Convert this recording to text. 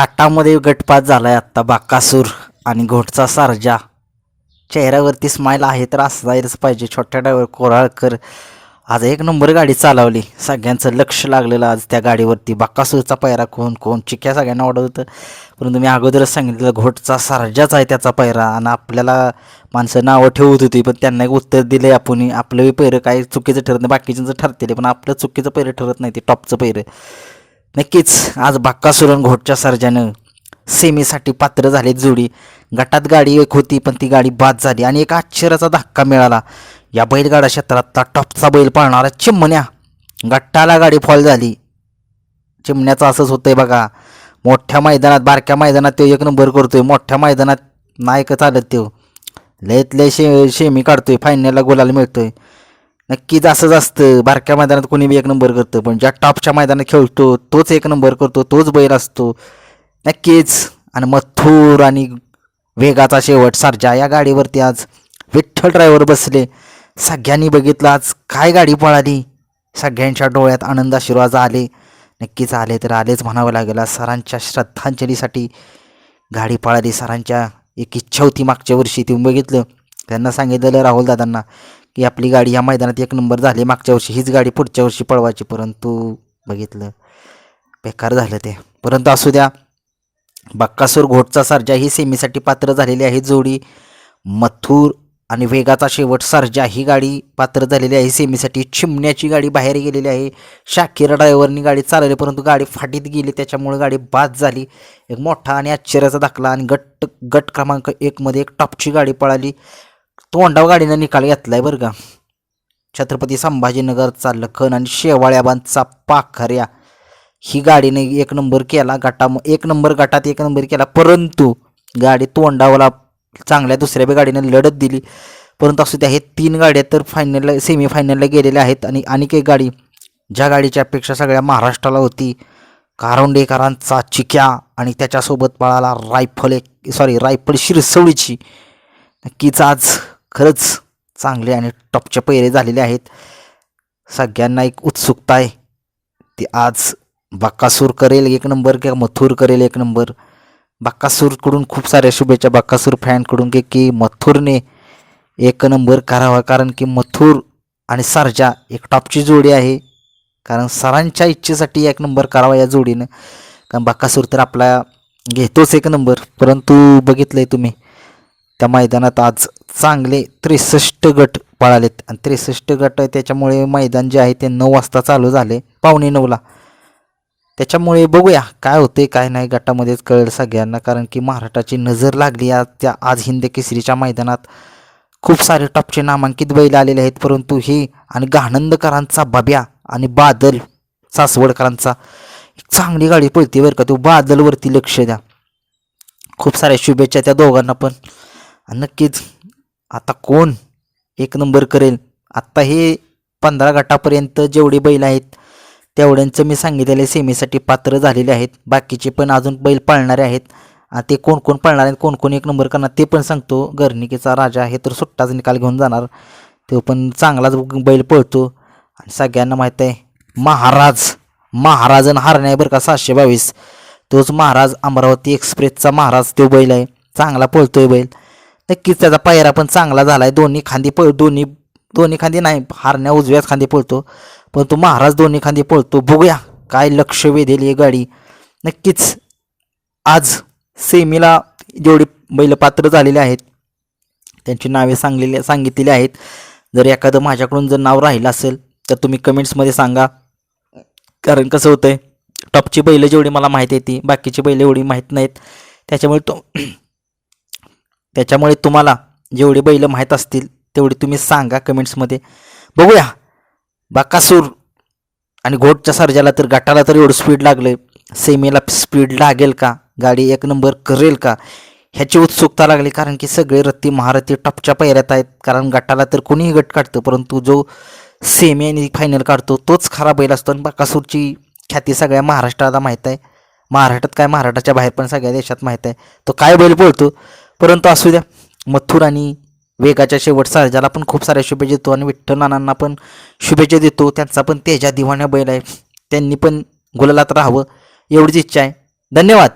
थाटामध्ये गटपात झाला आहे आत्ता बाकासूर आणि घोटचा सारजा. चेहऱ्यावरती स्माईल आहे तर असायलाच पाहिजे. छोट्या ड्रायव्हर कोराळकर आज एक नंबर गाडी चालवली. सगळ्यांचं लक्ष लागलेलं आज त्या गाडीवरती. बाकासूरचा पैरा कोण कोण? चिक्या सगळ्यांना आवडत होतं. परंतु मी अगोदरच सांगितलं घोटचा सारजाच आहे त्याचा पैरा आणि आपल्याला माणसं नावं ठेवत होती पण त्यांना एक उत्तर दिले आपण. आपलं पैरं काय चुकीचं ठरत नाही बाकीच्यांचं ठरतेले पण आपलं चुकीचं पैरं ठरत नाही ते टॉपचं पैरं नक्कीच आज बाक्कासुरण घोटच्या सर्जानं सेमीसाठी पात्र झाले जोडी. गटात गाडी एक होती पण ती गाडी बाद झाली आणि एक आश्चर्याचा धक्का मिळाला. या बैलगाडा क्षेत्रातला टॉपचा बैल पाळणारा चिमण्या. गट्टाला गाडी फॉल झाली. चिमण्याचं असंच होतंय बघा. मोठ्या मैदानात बारक्या मैदानात तो एक नंबर करतोय. मोठ्या मैदानात नायक चालत तो. लयत लय शे शेमी काढतोय. फायनलला गोलाला मिळतोय. नक्कीच असंच असतं. बारक्या मैदानात कोणी बी एक नंबर करतं पण ज्या टॉपच्या मैदानात खेळतो तोच एक नंबर करतो तोच बैल असतो. नक्कीच. आणि मथुर आणि वेगाचा शेवट सारजा या गाडीवरती आज विठ्ठल ड्रायव्हर बसले. सगळ्यांनी बघितलं आज काय गाडी पळाली. सगळ्यांच्या डोळ्यात आनंद आशीर्वाद आले. नक्कीच आले तर आलेच म्हणावं लागेल. सरांच्या श्रद्धांजलीसाठी गाडी पळाली. सरांच्या एक इच्छा होती मागच्या वर्षी. तुम्ही बघितलं. त्यांना सांगितलेलं राहुल दादांना की आपली गाडी ह्या मैदानात एक नंबर झाली मागच्या वर्षी हीच गाडी पुढच्या वर्षी पळवायची परंतु बघितलं बेकार झालं ते. परंतु असू द्या बक्कासूर घोटचा सर्जा ही सेमीसाठी पात्र झालेली आहे जोडी मथुर आणि वेगाचा शेवट सर्जा ही गाडी पात्र झालेली आहे सेमीसाठी चिमण्याची गाडी बाहेर गेलेली आहे. शाकीर ड्रायव्हरनी गाडी चालवली परंतु गाडी फाटीत गेली त्याच्यामुळे गाडी बाद झाली. एक मोठा आणि आश्चर्याचा दाखला आणि गट गट क्रमांक एकमध्ये एक टॉपची गाडी पळाली. तोंडाव गाडीनं निकाल घेतलाय बरं का. छत्रपती संभाजीनगरचा लखन आणि शेवाळ्याबांचा पाखऱ्या. ही गाडीने एक नंबर केला गटा एक नंबर गटात एक नंबर केला परंतु गाडी तोंडावला चांगल्या दुसऱ्या बी गाडीने लढत दिली. परंतु असू द्या हे तीन गाड्या तर फायनलला सेमीफायनलला गेलेल्या आहेत आणि आणखी एक गाडी ज्या गाडीची अपेक्षा सगळ्या महाराष्ट्राला होती कारोंडेकरांचा चिक्या आणि त्याच्यासोबत पळाला रायफल एक सॉरी रायफल शिरसवळीची नक्कीच आज खरंच चांगले आणि टॉपचे पैरे झालेले आहेत. सगळ्यांना एक उत्सुकता आहे. ती आज बाक्कासूर करेल एक नंबर किंवा मथुर करेल एक नंबर. बाक्कासूरकडून खूप साऱ्या शुभेच्छा बाक्कासूर फॅनकडून की की मथुरने एक नंबर करावा. कारण की मथुर आणि सरजा एक टॉपची जोडी आहे. कारण सरांच्या इच्छेसाठी एक नंबर करावा या जोडीनं. कारण बाक्कासूर तर आपला घेतोच एक नंबर. परंतु बघितलं आहे तुम्ही त्या मैदानात आज चांगले त्रेसष्ट गट पळालेत. आणि त्रेसष्ट गट त्याच्यामुळे मैदान जे आहे ते नऊ वाजता चालू झाले. पावणे नऊला. त्याच्यामुळे बघूया काय होते काय नाही गटामध्येच कळेल सगळ्यांना. कारण की महाराष्ट्राची नजर लागली आज त्या आज हिंद केसरीच्या मैदानात. खूप सारे टॉपचे नामांकित बैल आलेले आहेत परंतु हे आणि गाणंदकरांचा बब्या आणि बादल सासवडकरांचा एक चांगली गाडी पळते बरं का. तो बादलवरती लक्ष द्या. खूप साऱ्या शुभेच्छा त्या दोघांना पण. नक्कीच आता कोण? एक नंबर करेल. आत्ता हे पंधरा गटापर्यंत जेवढे बैल आहेत तेवढ्यांचं मी सांगितलेले सेमीसाठी पात्र झालेले आहेत. बाकीचे पण अजून बैल पाळणारे आहेत. आणि ते कोण कोण पाळणार आहेत कोण कोण एक नंबर करणार ते पण सांगतो. गर्णिकेचा राजा हे तर सुट्टाच निकाल घेऊन जाणार. तो पण चांगलाच बैल पळतो. आणि सगळ्यांना माहीत आहे महाराज महाराजन हारणे बरं का सातशे बावीस. तोच महाराज अमरावती एक्सप्रेसचा महाराज तो बैल आहे. चांगला पळतोय बैल. नक्कीच त्याचा पायरा पण चांगला झाला आहे दोन्ही खांदी पळ दोन्ही दोन्ही खांदी नाही हारण्या उजव्याच खांदी पळतो. पण तो महाराज दोन्ही खांदी पळतो. बघूया काय लक्ष वेधेल ही गाडी. नक्कीच आज सेमीला जेवढी बैल पात्र झालेले आहेत त्यांची नावे सांगलेली सांगितलेली आहेत. जर एखादं माझ्याकडून जर नाव राहिलं असेल तर तुम्ही कमेंट्समध्ये सांगा. कारण कसं होतं आहे टॉपची बैलं जेवढी मला माहीत येते बाकीची बैलं एवढी माहीत नाहीत. त्याच्यामुळे तो त्याच्यामुळे तुम्हाला जेवढी बैलं माहीत असतील तेवढी तुम्ही सांगा कमेंट्समध्ये. बघूया. बाकासूर आणि घोटच्या सर्जाला तर गटाला तर एवढं स्पीड लागलं सेमीला स्पीड लागेल का? गाडी एक नंबर करेल का? ह्याची उत्सुकता लागली कारण की सगळे रत्ती महारथी टपच्या पैऱ्यात आहेत. कारण गटाला तर कोणीही गट काढतं परंतु जो सेमी आणि फायनल काढतो तोच खरा बैल असतो. आणि बाकासूरची ख्याती सगळ्या महाराष्ट्राला माहीत आहे. महाराष्ट्रात काय? महाराष्ट्राच्या बाहेर पण सगळ्या देशात माहीत आहे. तो काय बैल पळतो परंतु असू द्या मथुर आणि वेगाच्या शेवट ज्याला पण खूप साऱ्या शुभेच्छा देतो आणि विठ्ठल नानांना पण शुभेच्छा देतो. त्यांचा पण तेजा दिवाण्या बैल आहे. त्यांनी पण गुलालात राहावं एवढीच इच्छा आहे. धन्यवाद.